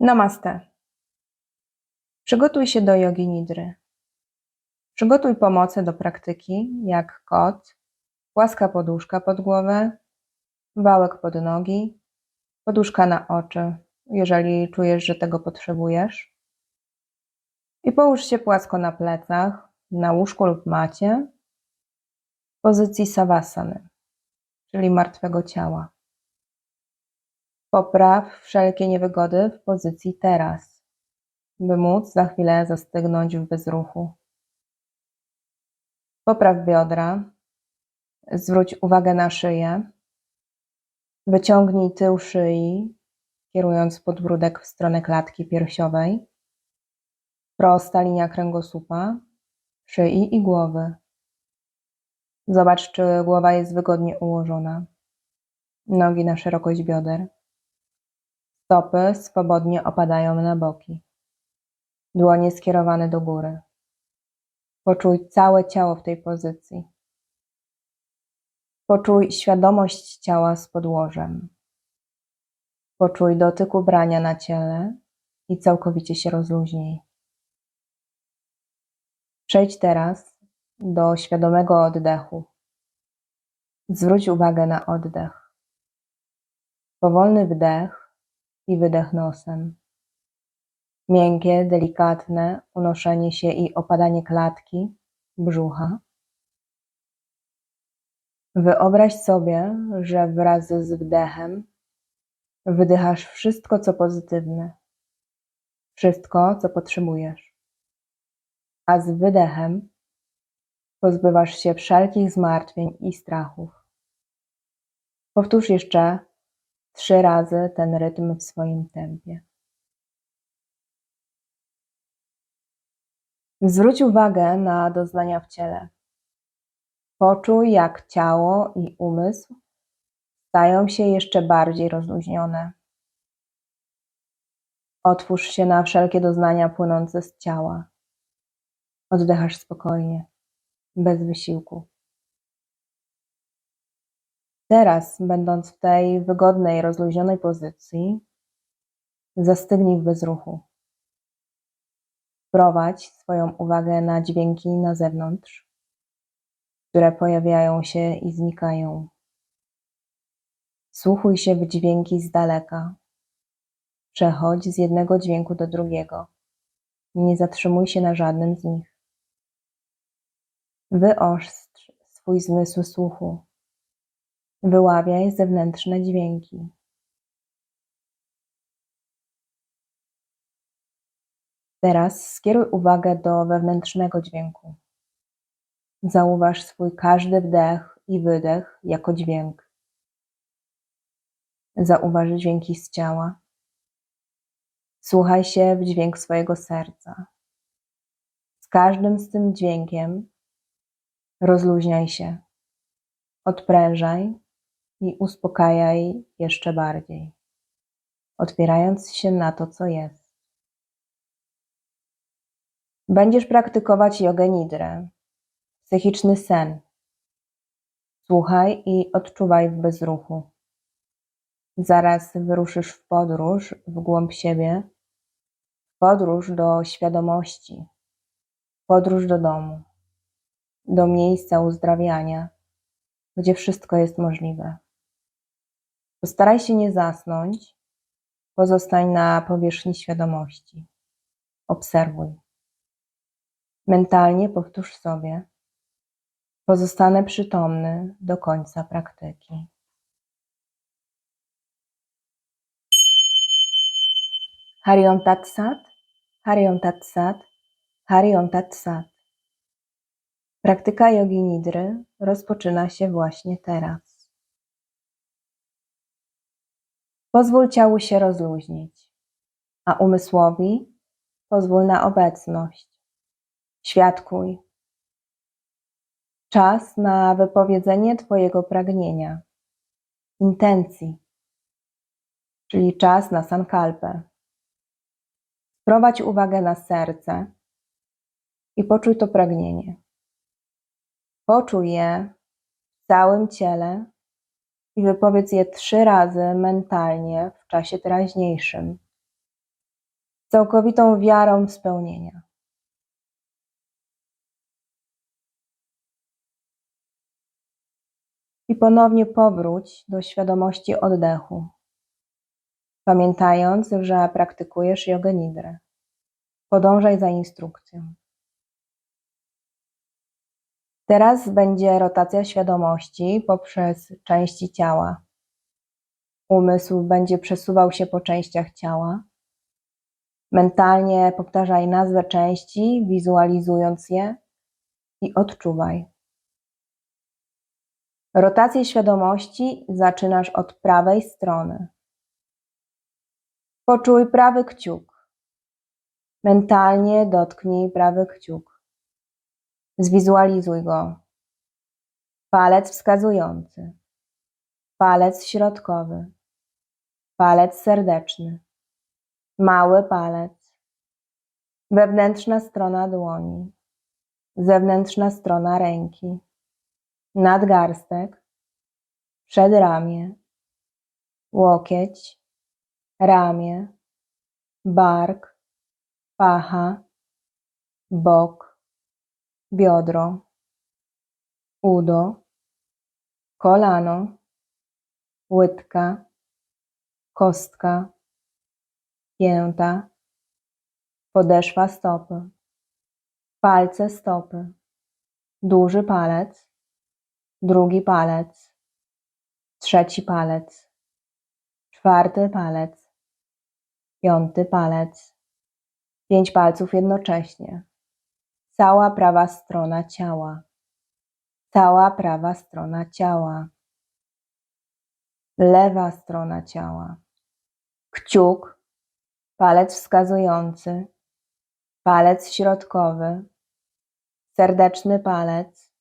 Namaste. Przygotuj się do jogi nidry. Przygotuj pomoce do praktyki, jak kot, płaska poduszka pod głowę, wałek pod nogi, poduszka na oczy, jeżeli czujesz, że tego potrzebujesz. I połóż się płasko na plecach, na łóżku lub macie, w pozycji savasany, czyli martwego ciała. Popraw wszelkie niewygody w pozycji teraz, by móc za chwilę zastygnąć w bezruchu. Popraw biodra, zwróć uwagę na szyję, wyciągnij tył szyi, kierując podbródek w stronę klatki piersiowej, prosta linia kręgosłupa, szyi i głowy. Zobacz, czy głowa jest wygodnie ułożona. Nogi na szerokość bioder. Stopy swobodnie opadają na boki. Dłonie skierowane do góry. Poczuj całe ciało w tej pozycji. Poczuj świadomość ciała z podłożem. Poczuj dotyk ubrania na ciele i całkowicie się rozluźnij. Przejdź teraz do świadomego oddechu. Zwróć uwagę na oddech. Powolny wdech i wydech nosem. Miękkie, delikatne unoszenie się i opadanie klatki, brzucha. Wyobraź sobie, że wraz z wdechem wydychasz wszystko, co pozytywne, wszystko, co potrzebujesz. A z wydechem pozbywasz się wszelkich zmartwień i strachów. Powtórz jeszcze trzy razy ten rytm w swoim tempie. Zwróć uwagę na doznania w ciele. Poczuj, jak ciało i umysł stają się jeszcze bardziej rozluźnione. Otwórz się na wszelkie doznania płynące z ciała. Oddychasz spokojnie, bez wysiłku. Teraz, będąc w tej wygodnej, rozluźnionej pozycji, zastygnij w bezruchu. Prowadź swoją uwagę na dźwięki na zewnątrz, które pojawiają się i znikają. Słuchuj się w dźwięki z daleka. Przechodź z jednego dźwięku do drugiego. Nie zatrzymuj się na żadnym z nich. Wyostrz swój zmysł słuchu. Wyławiaj zewnętrzne dźwięki. Teraz skieruj uwagę do wewnętrznego dźwięku. Zauważ swój każdy wdech i wydech jako dźwięk. Zauważ dźwięki z ciała. Słuchaj się w dźwięk swojego serca. Z każdym z tym dźwiękiem rozluźniaj się, odprężaj i uspokajaj jeszcze bardziej, otwierając się na to, co jest. Będziesz praktykować jogę nidrę, psychiczny sen. Słuchaj i odczuwaj w bezruchu. Zaraz wyruszysz w podróż w głąb siebie, podróż do świadomości, podróż do domu, do miejsca uzdrawiania, gdzie wszystko jest możliwe. Postaraj się nie zasnąć, pozostań na powierzchni świadomości. Obserwuj. Mentalnie powtórz sobie: Pozostanę przytomny do końca praktyki. Hariom Tat Sat, Hariom Tat Sat, Hariom Tat Sat. Praktyka jogi nidry rozpoczyna się właśnie teraz. Pozwól ciału się rozluźnić, a umysłowi pozwól na obecność. Świadkuj. Czas na wypowiedzenie Twojego pragnienia, intencji, czyli czas na sankalpę. Sprowadź uwagę na serce i poczuj to pragnienie. Poczuj je w całym ciele i wypowiedz je trzy razy mentalnie w czasie teraźniejszym, całkowitą wiarą w spełnienia. I ponownie powróć do świadomości oddechu, pamiętając, że praktykujesz jogę nidrę. Podążaj za instrukcją. Teraz będzie rotacja świadomości poprzez części ciała. Umysł będzie przesuwał się po częściach ciała. Mentalnie powtarzaj nazwę części, wizualizując je i odczuwaj. Rotację świadomości zaczynasz od prawej strony. Poczuj prawy kciuk. Mentalnie dotknij prawy kciuk. Zwizualizuj go. Palec wskazujący, palec środkowy, palec serdeczny, mały palec, wewnętrzna strona dłoni, zewnętrzna strona ręki, nadgarstek, przedramię, łokieć, ramię, bark, pacha, bok, biodro, udo, kolano, łydka, kostka, pięta, podeszwa stopy, palce stopy, duży palec, drugi palec, trzeci palec, czwarty palec, piąty palec, pięć palców jednocześnie, cała prawa strona ciała, cała prawa strona ciała, lewa strona ciała, kciuk, palec wskazujący, palec środkowy, serdeczny palec,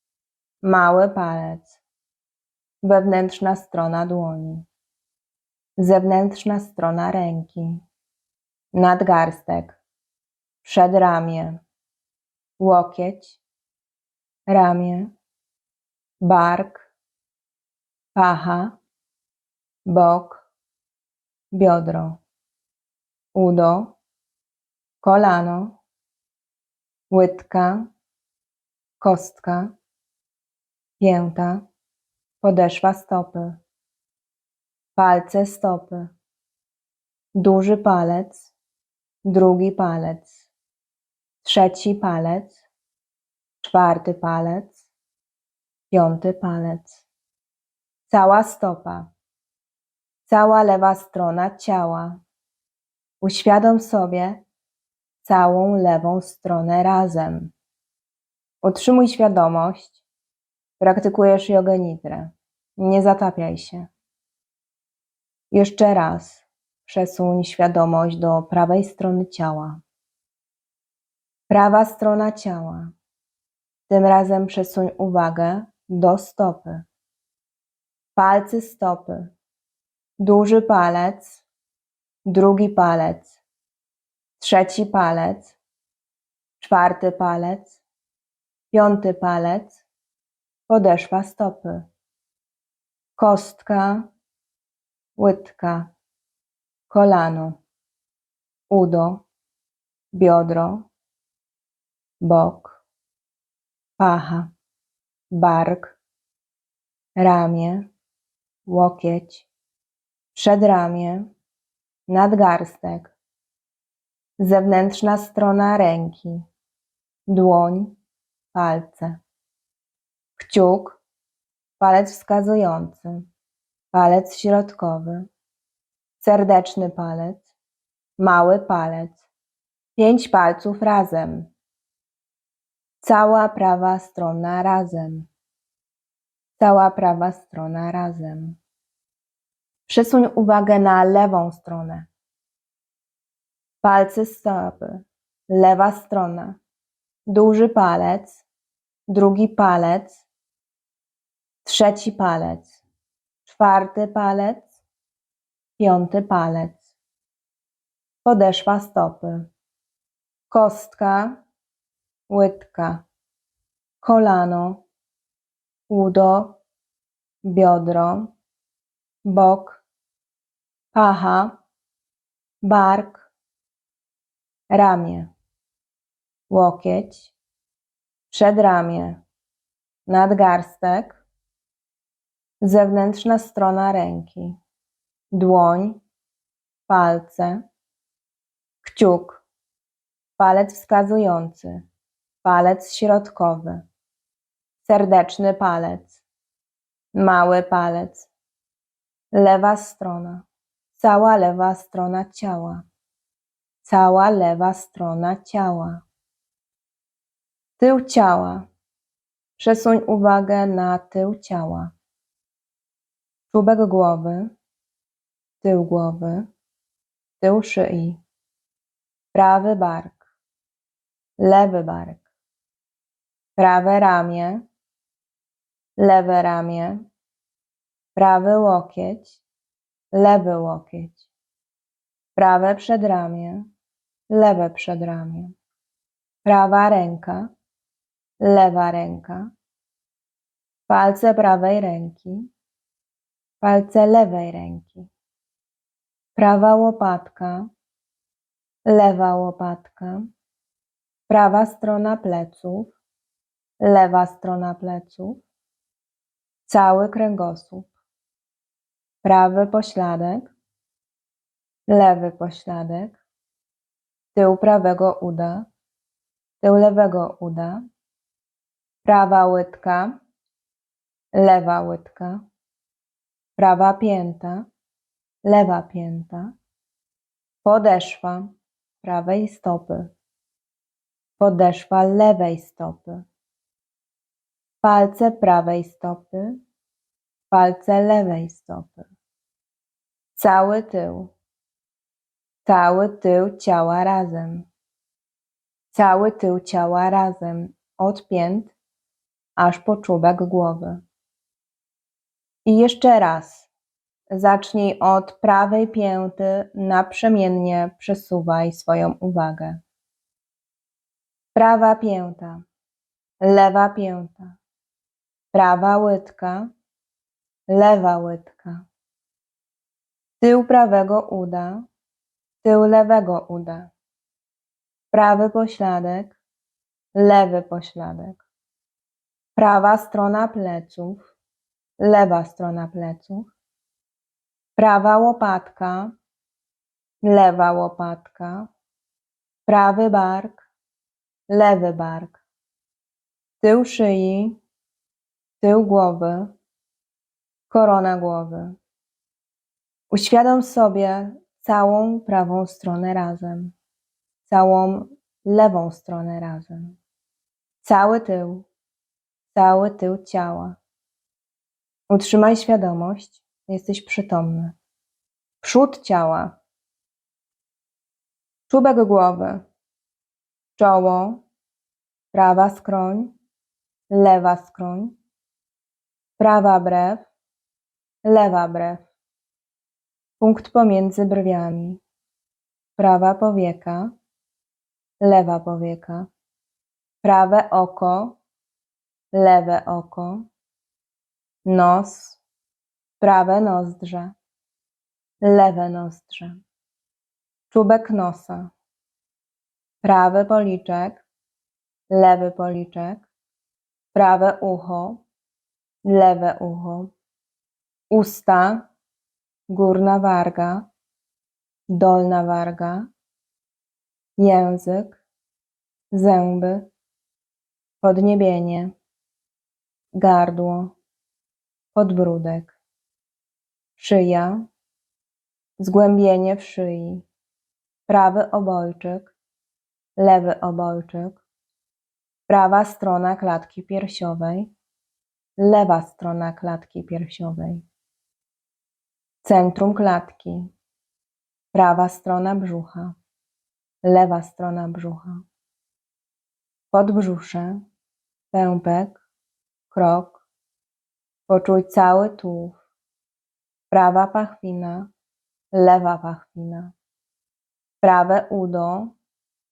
mały palec, wewnętrzna strona dłoni, zewnętrzna strona ręki, nadgarstek, przedramię, łokieć, ramię, bark, pacha, bok, biodro, udo, kolano, łydka, kostka, pięta, podeszwa stopy, palce stopy, duży palec, drugi palec, trzeci palec, czwarty palec, piąty palec, cała stopa, cała lewa strona ciała. Uświadom sobie całą lewą stronę razem. Utrzymuj świadomość, praktykujesz jogę nidrę. Nie zatapiaj się. Jeszcze raz przesuń świadomość do prawej strony ciała. Prawa strona ciała. Tym razem przesuń uwagę do stopy. Palce stopy. Duży palec, drugi palec, trzeci palec, czwarty palec, piąty palec, podeszwa stopy. Kostka, łydka, kolano, udo, biodro, bok, pacha, bark, ramię, łokieć, przedramię, nadgarstek, zewnętrzna strona ręki, dłoń, palce, kciuk, palec wskazujący, palec środkowy, serdeczny palec, mały palec, pięć palców razem, cała prawa strona razem, cała prawa strona razem. Przesuń uwagę na lewą stronę. Palce stopy, lewa strona, duży palec, drugi palec, trzeci palec, czwarty palec, piąty palec, podeszwa stopy, kostka, łydka, kolano, udo, biodro, bok, pacha, bark, ramię, łokieć, przedramię, nadgarstek, zewnętrzna strona ręki, dłoń, palce, kciuk, palec wskazujący, palec środkowy, serdeczny palec, mały palec, lewa strona, cała lewa strona ciała, cała lewa strona ciała. Tył ciała. Przesuń uwagę na tył ciała. Czubek głowy, tył głowy, tył szyi, prawy bark, lewy bark, prawe ramię, lewe ramię, prawy łokieć, lewy łokieć, prawe przedramię, lewe przedramię, prawa ręka, lewa ręka, palce prawej ręki, palce lewej ręki, prawa łopatka, lewa łopatka, prawa strona pleców, lewa strona pleców, cały kręgosłup, prawy pośladek, lewy pośladek, tył prawego uda, tył lewego uda, prawa łydka, lewa łydka, prawa pięta, lewa pięta, podeszwa prawej stopy, podeszwa lewej stopy, palce prawej stopy, palce lewej stopy, cały tył, cały tył ciała razem, cały tył ciała razem, od pięt aż po czubek głowy. I jeszcze raz. Zacznij od prawej pięty, naprzemiennie przesuwaj swoją uwagę. Prawa pięta, lewa pięta, prawa łydka, lewa łydka, tył prawego uda, tył lewego uda, prawy pośladek, lewy pośladek, prawa strona pleców, lewa strona pleców, prawa łopatka, lewa łopatka, prawy bark, lewy bark, tył szyi, tył głowy, korona głowy. Uświadom sobie całą prawą stronę razem, całą lewą stronę razem, cały tył, cały tył ciała. Utrzymaj świadomość, jesteś przytomny. Przód ciała, czubek głowy, czoło, prawa skroń, lewa skroń, prawa brew, lewa brew, punkt pomiędzy brwiami, prawa powieka, lewa powieka, prawe oko, lewe oko, nos, prawe nozdrze, lewe nozdrze, czubek nosa, prawy policzek, lewy policzek, prawe ucho, lewe ucho, usta, górna warga, dolna warga, język, zęby, podniebienie, gardło, podbródek, szyja, zgłębienie w szyi, prawy obojczyk, lewy obojczyk, prawa strona klatki piersiowej, lewa strona klatki piersiowej, centrum klatki, prawa strona brzucha, lewa strona brzucha, podbrzusze, pępek, krok, poczuj cały tułów, prawa pachwina, lewa pachwina, prawe udo,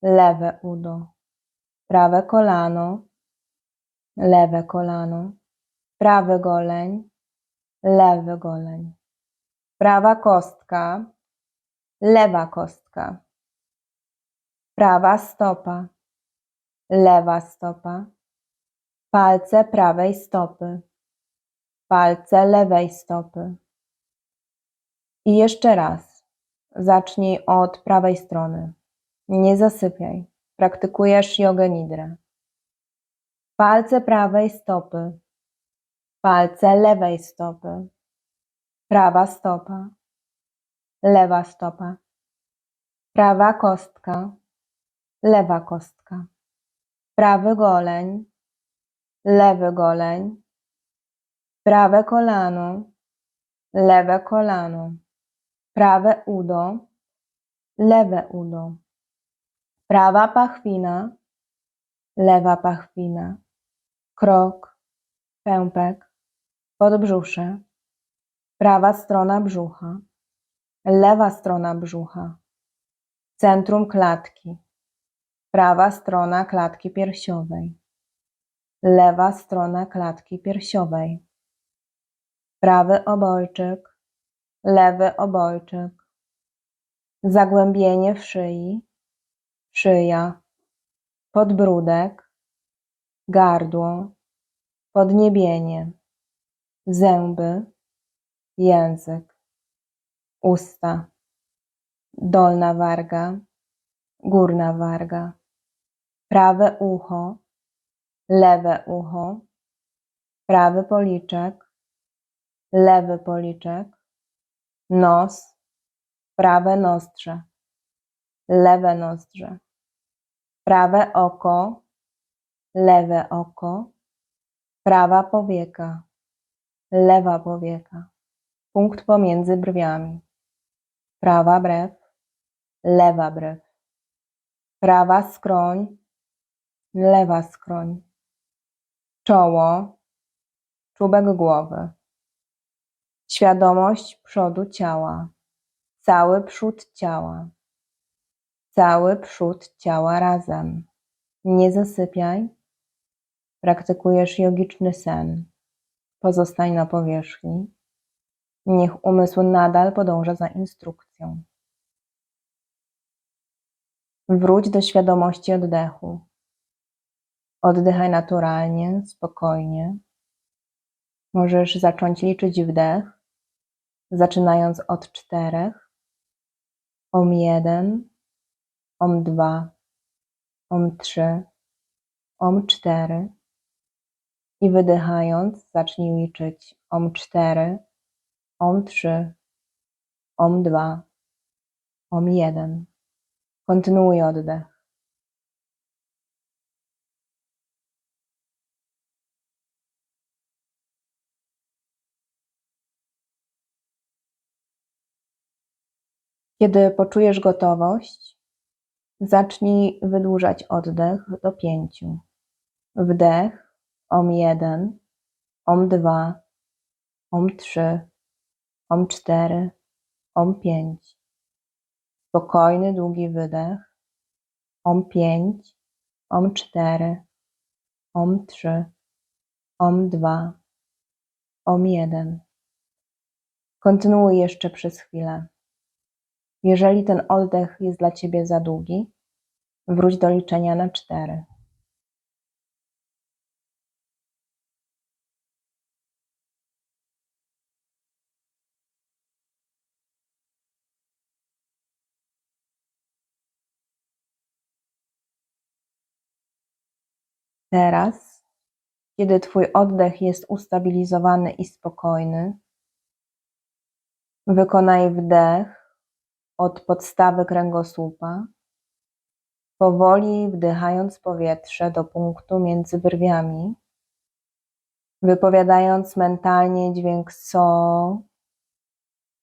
lewe udo, prawe kolano, lewe kolano, prawy goleń, lewy goleń, prawa kostka, lewa kostka, prawa stopa, lewa stopa, palce prawej stopy, palce lewej stopy. I jeszcze raz. Zacznij od prawej strony. Nie zasypiaj. Praktykujesz jogę nidrę. Palce prawej stopy, palce lewej stopy, prawa stopa, lewa stopa, prawa kostka, lewa kostka, prawy goleń, lewy goleń, prawe kolano, lewe kolano, prawe udo, lewe udo, prawa pachwina, lewa pachwina, krok, pępek, podbrzusze, prawa strona brzucha, lewa strona brzucha, centrum klatki, prawa strona klatki piersiowej, lewa strona klatki piersiowej, prawy obojczyk, lewy obojczyk, zagłębienie w szyi, szyja, podbródek, gardło, podniebienie, zęby, język, usta, dolna warga, górna warga, prawe ucho, lewe ucho, prawy policzek, lewy policzek, nos, prawe nozdrze, lewe nozdrze, prawe oko, lewe oko, prawa powieka, lewa powieka, punkt pomiędzy brwiami, prawa brew, lewa brew, prawa skroń, lewa skroń, czoło, czubek głowy, świadomość przodu ciała, cały przód ciała, cały przód ciała razem. Nie zasypiaj. Praktykujesz jogiczny sen. Pozostań na powierzchni. Niech umysł nadal podąża za instrukcją. Wróć do świadomości oddechu. Oddychaj naturalnie, spokojnie. Możesz zacząć liczyć wdech, zaczynając od czterech. Om jeden, om dwa, om trzy, om cztery. I wydychając, zacznij liczyć om cztery, om trzy, om dwa, om jeden. Kontynuuj oddech. Kiedy poczujesz gotowość, zacznij wydłużać oddech do pięciu. Wdech, om jeden, om dwa, om trzy, om cztery, om pięć. Spokojny, długi wydech, om pięć, om cztery, om trzy, om dwa, om jeden. Kontynuuj jeszcze przez chwilę. Jeżeli ten oddech jest dla Ciebie za długi, wróć do liczenia na cztery. Teraz, kiedy Twój oddech jest ustabilizowany i spokojny, wykonaj wdech od podstawy kręgosłupa, powoli wdychając powietrze do punktu między brwiami, wypowiadając mentalnie dźwięk so,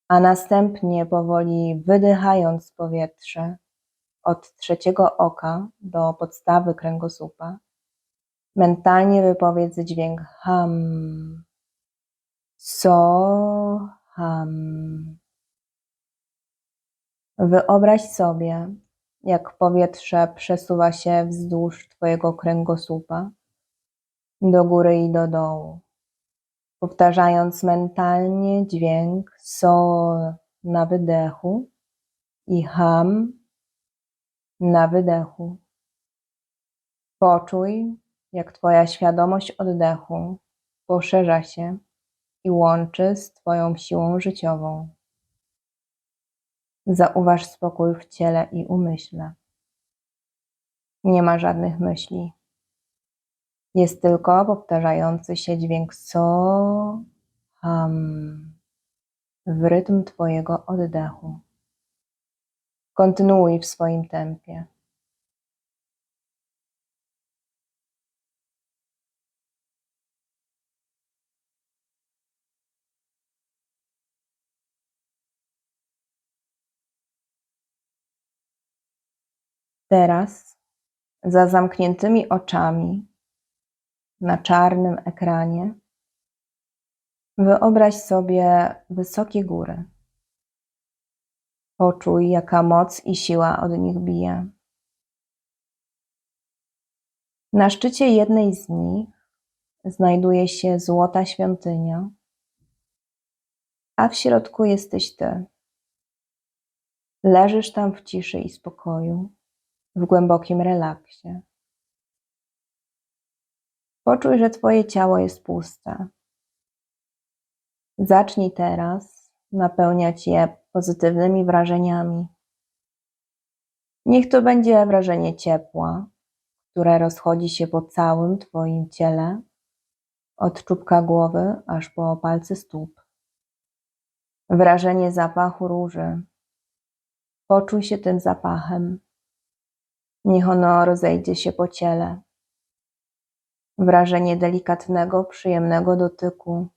a następnie powoli wydychając powietrze od trzeciego oka do podstawy kręgosłupa. Mentalnie wypowiedz dźwięk ham, so, ham. Wyobraź sobie, jak powietrze przesuwa się wzdłuż Twojego kręgosłupa, do góry i do dołu, powtarzając mentalnie dźwięk so na wydechu i ham na wydechu. Poczuj, jak Twoja świadomość oddechu poszerza się i łączy z Twoją siłą życiową. Zauważ spokój w ciele i umyśle. Nie ma żadnych myśli. Jest tylko powtarzający się dźwięk so, ham w rytm Twojego oddechu. Kontynuuj w swoim tempie. Teraz, za zamkniętymi oczami, na czarnym ekranie, wyobraź sobie wysokie góry. Poczuj, jaka moc i siła od nich bije. Na szczycie jednej z nich znajduje się złota świątynia, a w środku jesteś ty. Leżysz tam w ciszy i spokoju, w głębokim relaksie. Poczuj, że Twoje ciało jest puste. Zacznij teraz napełniać je pozytywnymi wrażeniami. Niech to będzie wrażenie ciepła, które rozchodzi się po całym Twoim ciele, od czubka głowy aż po palce stóp. Wrażenie zapachu róży. Poczuj się tym zapachem. Niech ono rozejdzie się po ciele. Wrażenie delikatnego, przyjemnego dotyku.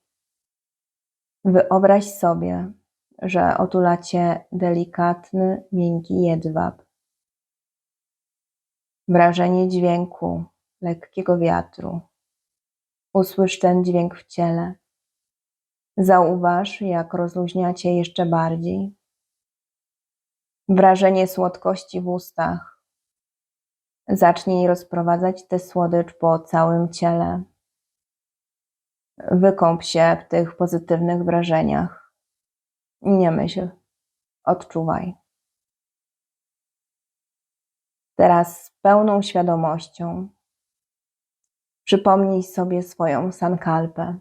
Wyobraź sobie, że otula cię delikatny, miękki jedwab. Wrażenie dźwięku, lekkiego wiatru. Usłysz ten dźwięk w ciele. Zauważ, jak rozluźnia cię jeszcze bardziej. Wrażenie słodkości w ustach. Zacznij rozprowadzać tę słodycz po całym ciele. Wykąp się w tych pozytywnych wrażeniach. Nie myśl, odczuwaj. Teraz z pełną świadomością przypomnij sobie swoją sankalpę,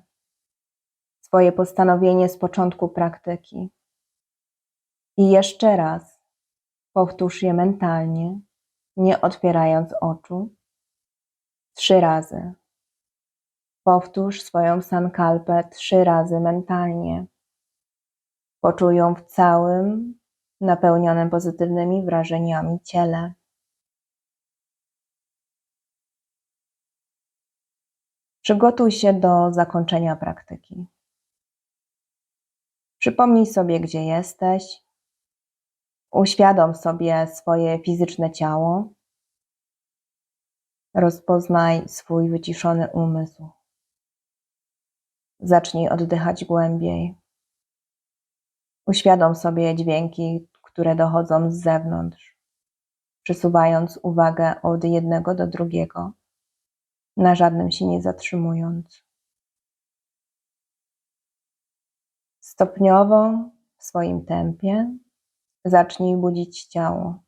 swoje postanowienie z początku praktyki. I jeszcze raz powtórz je mentalnie, nie otwierając oczu, trzy razy. Powtórz swoją sankalpę trzy razy mentalnie. Poczuj ją w całym, napełnionym pozytywnymi wrażeniami ciele. Przygotuj się do zakończenia praktyki. Przypomnij sobie, gdzie jesteś. Uświadom sobie swoje fizyczne ciało. Rozpoznaj swój wyciszony umysł. Zacznij oddychać głębiej. Uświadom sobie dźwięki, które dochodzą z zewnątrz, przesuwając uwagę od jednego do drugiego, na żadnym się nie zatrzymując. Stopniowo, w swoim tempie, zacznij budzić ciało.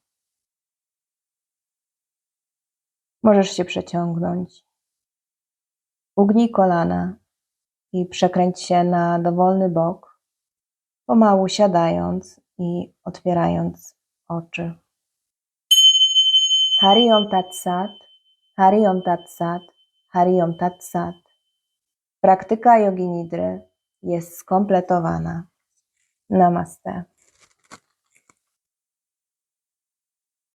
Możesz się przeciągnąć. Ugnij kolana i przekręć się na dowolny bok, pomału siadając i otwierając oczy. Hari Om Tat Sat, Hari Om Tat Sat, Hari Om Tat Sat. Praktyka jogi nidry jest skompletowana. Namaste.